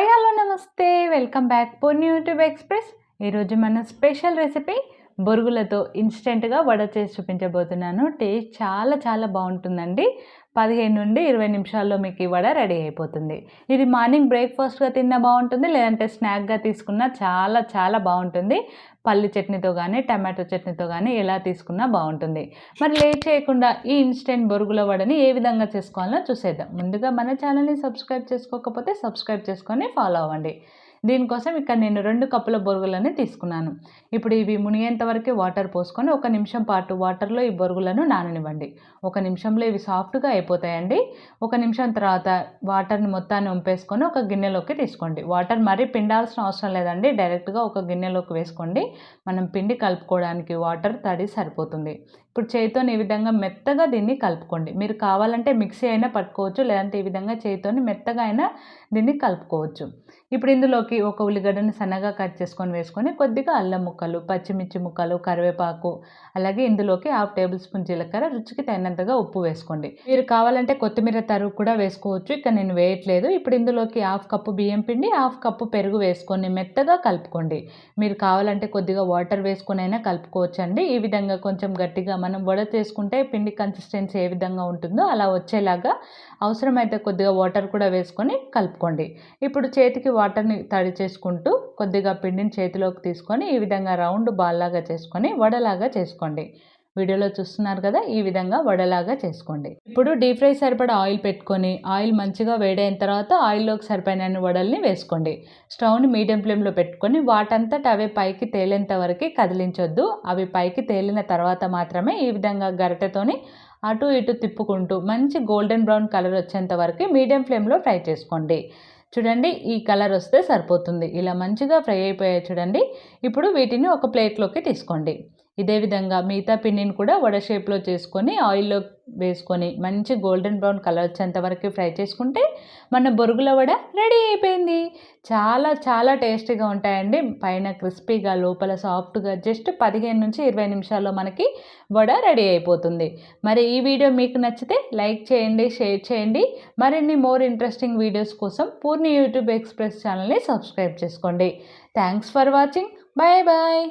Hi hello నమస్తే. Welcome back పొన్ YouTube express. ఈరోజు మన స్పెషల్ రెసిపీ బొరుగులతో ఇన్స్టెంట్గా వడ చేసి చూపించబోతున్నాను. టేస్ట్ చాలా చాలా బాగుంటుందండి. పదిహేను నుండి ఇరవై నిమిషాల్లో మీకు ఈ వడ రెడీ అయిపోతుంది. ఇది మార్నింగ్ బ్రేక్ఫాస్ట్గా తిన్నా బాగుంటుంది లేదంటే స్నాక్గా తీసుకున్నా చాలా చాలా బాగుంటుంది. పల్లి చట్నీతో కానీ టమాటో చట్నీతో కానీ ఎలా తీసుకున్నా బాగుంటుంది. మరి లేట్ చేయకుండా ఈ ఇన్స్టెంట్ బొరుగుల వడని ఏ విధంగా చేసుకోవాలో చూసేద్దాం. ముందుగా మన ఛానల్ని సబ్స్క్రైబ్ చేసుకోకపోతే సబ్స్క్రైబ్ చేసుకొని ఫాలో అవ్వండి. దీనికోసం ఇక్కడ నేను రెండు కప్పుల బొరుగులని తీసుకున్నాను. ఇప్పుడు ఇవి మునిగేంత వరకు వాటర్ పోసుకొని ఒక నిమిషం పాటు వాటర్లో ఈ బొరుగులను నాననివ్వండి. ఒక నిమిషంలో ఇవి సాఫ్ట్గా అయిపోతాయండి. ఒక నిమిషం తర్వాత వాటర్ని మొత్తాన్ని ఉంపేసుకొని ఒక గిన్నెలోకి తీసుకోండి. వాటర్ మరీ పిండాల్సిన అవసరం లేదండి. డైరెక్ట్గా ఒక గిన్నెలోకి వేసుకోండి. మనం పిండి కలుపుకోవడానికి వాటర్ తడి సరిపోతుంది. ఇప్పుడు చేయితోని ఈ విధంగా మెత్తగా దీన్ని కలుపుకోండి. మీరు కావాలంటే మిక్సీ అయినా పట్టుకోవచ్చు లేదంటే ఈ విధంగా చేతితోని మెత్తగా అయినా దీన్ని కలుపుకోవచ్చు. ఇప్పుడు ఇందులోకి ఒక ఉల్లిగడ్డను సన్నగా కట్ చేసుకొని వేసుకొని కొద్దిగా అల్లం ముక్కలు పచ్చిమిర్చి ముక్కలు కరివేపాకు అలాగే ఇందులోకి హాఫ్ టేబుల్ స్పూన్ జీలకర్ర రుచికి తగినంతగా ఉప్పు వేసుకోండి. మీరు కావాలంటే కొత్తిమీర తరుగు కూడా వేసుకోవచ్చు ఇక్కడ నేను వేయట్లేదు. ఇప్పుడు ఇందులోకి హాఫ్ కప్పు బియ్యం పిండి హాఫ్ కప్పు పెరుగు వేసుకొని మెత్తగా కలుపుకోండి. మీరు కావాలంటే కొద్దిగా వాటర్ వేసుకొని అయినా కలుపుకోవచ్చు అండి ఈ విధంగా కొంచెం గట్టిగా మనం వడ చేసుకుంటే పిండి కన్సిస్టెన్సీ ఏ విధంగా ఉంటుందో అలా వచ్చేలాగా అవసరమైతే కొద్దిగా వాటర్ కూడా వేసుకొని కలుపుకోండి. ఇప్పుడు చేతికి వాటర్ని తడి చేసుకుంటూ కొద్దిగా పిండిని చేతిలోకి తీసుకొని ఈ విధంగా రౌండ్ బాల్ లాగా చేసుకొని వడలాగా చేసుకోండి. వీడియోలో చూస్తున్నారు కదా ఈ విధంగా వడలాగా చేసుకోండి. ఇప్పుడు డీప్ ఫ్రై సరిపడా ఆయిల్ పెట్టుకొని ఆయిల్ మంచిగా వేడైన తర్వాత ఆయిల్లోకి సరిపోయిన వడల్ని వేసుకోండి. స్టవ్ని మీడియం ఫ్లేమ్లో పెట్టుకొని వాటంతట అవే పైకి తేలేంత వరకు కదిలించొద్దు. అవి పైకి తేలిన తర్వాత మాత్రమే ఈ విధంగా గరిటెతోని అటు ఇటు తిప్పుకుంటూ మంచి గోల్డెన్ బ్రౌన్ కలర్ వచ్చేంత వరకు మీడియం ఫ్లేమ్లో ఫ్రై చేసుకోండి. చూడండి ఈ కలర్ వస్తే సరిపోతుంది. ఇలా మంచిగా ఫ్రై అయిపోయాయి చూడండి. ఇప్పుడు వీటిని ఒక ప్లేట్లోకి తీసుకోండి. ఇదే విధంగా మిగతా పిండిని కూడా వడ షేప్లో చేసుకొని ఆయిల్లో వేసుకొని మంచి గోల్డెన్ బ్రౌన్ కలర్ వచ్చేంత వరకు ఫ్రై చేసుకుంటే మన బొరుగుల వడ రెడీ అయిపోయింది. చాలా చాలా టేస్టీగా ఉంటాయండి. పైన క్రిస్పీగా లోపల సాఫ్ట్గా జస్ట్ పదిహేను నుంచి ఇరవై నిమిషాల్లో మనకి వడ రెడీ అయిపోతుంది. మరి ఈ వీడియో మీకు నచ్చితే లైక్ చేయండి షేర్ చేయండి. మరిన్ని మోర్ ఇంట్రెస్టింగ్ వీడియోస్ కోసం పూర్ణి యూట్యూబ్ ఎక్స్ప్రెస్ ఛానల్ని సబ్స్క్రైబ్ చేసుకోండి. Thanks for watching. Bye bye.